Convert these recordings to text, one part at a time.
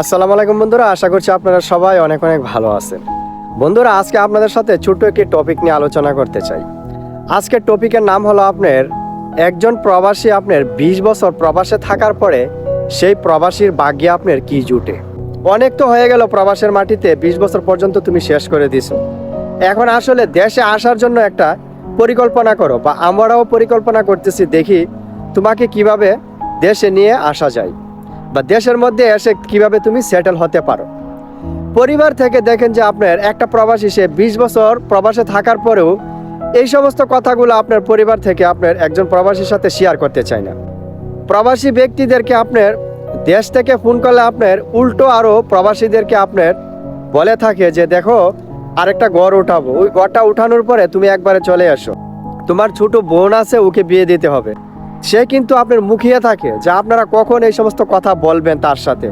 আসসালামু আলাইকুম বন্ধুরা, আশা করছি আপনারা সবাই অনেক অনেক ভালো আছেন। বন্ধুরা, আজকে আপনাদের সাথে ছোট্ট একটি টপিক নিয়ে আলোচনা করতে চাই। আজকের টপিকের নাম হলো আপনার, একজন প্রবাসী আপনার বিশ বছর প্রবাসে থাকার পরে সেই প্রবাসীর ভাগ্যে আপনার কি জুটে? অনেক তো হয়ে গেল প্রবাসের মাটিতে, বিশ বছর পর্যন্ত তুমি শেষ করে দিছো। এখন আসলে দেশে আসার জন্য একটা পরিকল্পনা করো, বা আমরাও পরিকল্পনা করতেছি দেখি তোমাকে কীভাবে দেশে নিয়ে আসা যায়। বা দেশের মধ্যে এসে কীভাবে তুমি সেটেল হতে পারো। পরিবার থেকে দেখেন যে আপনার একটা প্রবাসী, সে বিশ বছর প্রবাসে থাকার পরেও এই সমস্ত কথাগুলো আপনার পরিবার থেকে আপনার একজন প্রবাসীর সাথে শেয়ার করতে চায় না। প্রবাসী ব্যক্তিদেরকে আপনার দেশ থেকে ফোন করলে আপনার উল্টো আরও প্রবাসীদেরকে আপনার বলে থাকে যে, দেখো, আরেকটা গড় উঠাবো। ওই গড়টা উঠানোর পরে তুমি একবারে চলে আসো তোমার ছোট বোন আছে, ওকে বিয়ে দিতে হবে। সে কিন্তু আপনার মুখিয়ে থাকে যে আপনারা কখন এই সমস্ত কথা বলবেন তার সাথে।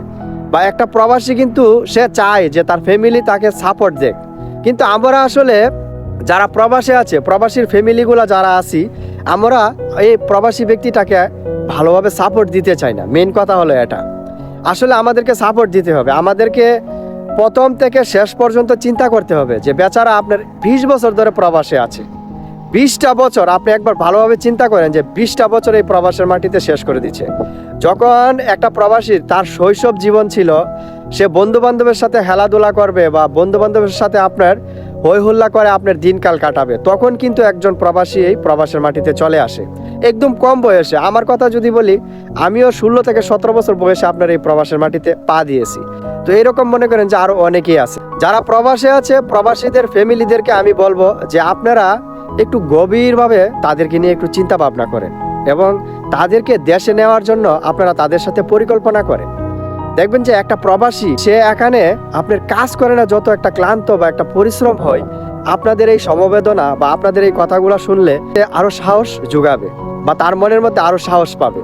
বা একটা প্রবাসী কিন্তু সে চায় যে তার ফ্যামিলি তাকে সাপোর্ট দেখ কিন্তু আমরা আসলে যারা প্রবাসে আছে, প্রবাসীর ফ্যামিলিগুলো যারা আছি, আমরা এই প্রবাসী ব্যক্তিটাকে ভালোভাবে সাপোর্ট দিতে চাই না। মেন কথা হলো এটা। আসলে আমাদেরকে সাপোর্ট দিতে হবে। আমাদেরকে প্রথম থেকে শেষ পর্যন্ত চিন্তা করতে হবে যে বেচারা আপনার বিশ বছর ধরে প্রবাসে আছে। বিশটা বছর আপনি একবার ভালোভাবে চিন্তা করেন যে বিশটা বছর এই প্রবাসের মাটিতে শেষ করে দিচ্ছে। যখন একটা প্রবাসীর তার শৈশব জীবন ছিল, সে বন্ধু বান্ধবের সাথে খেলাধুলা করবে বা বন্ধু বান্ধবের সাথে আপনার হই হুল্লা করে আপনার দিনকাল কাটাবে, তখন কিন্তু একজন প্রবাসী এই প্রবাসের মাটিতে চলে আসে। একদম কম বয়সে। আমার কথা যদি বলি, আমিও ষোলো থেকে সতেরো বছর বয়সে আপনার এই প্রবাসের মাটিতে পা দিয়েছি। তো এরকম মনে করেন যে আরও অনেকেই আছে। যারা প্রবাসে আছে, প্রবাসীদের ফ্যামিলিদেরকে আমি বলব যে আপনারা একটু গভীরভাবে তাদেরকে নিয়ে একটু চিন্তা ভাবনা করেন এবং তাদেরকে দেশে নেওয়ার জন্য আপনারা তাদের সাথে পরিকল্পনা করেন। দেখবেন যে একটা প্রবাসী, সে এখানে আপনার কাজ করে না যত একটা ক্লান্ত বা একটা পরিশ্রম হয়, আপনাদের এই সমবেদনা বা আপনাদের এই কথাগুলো শুনলে সে আরও সাহস যোগাবে বা তার মনের মধ্যে আরও সাহস পাবে।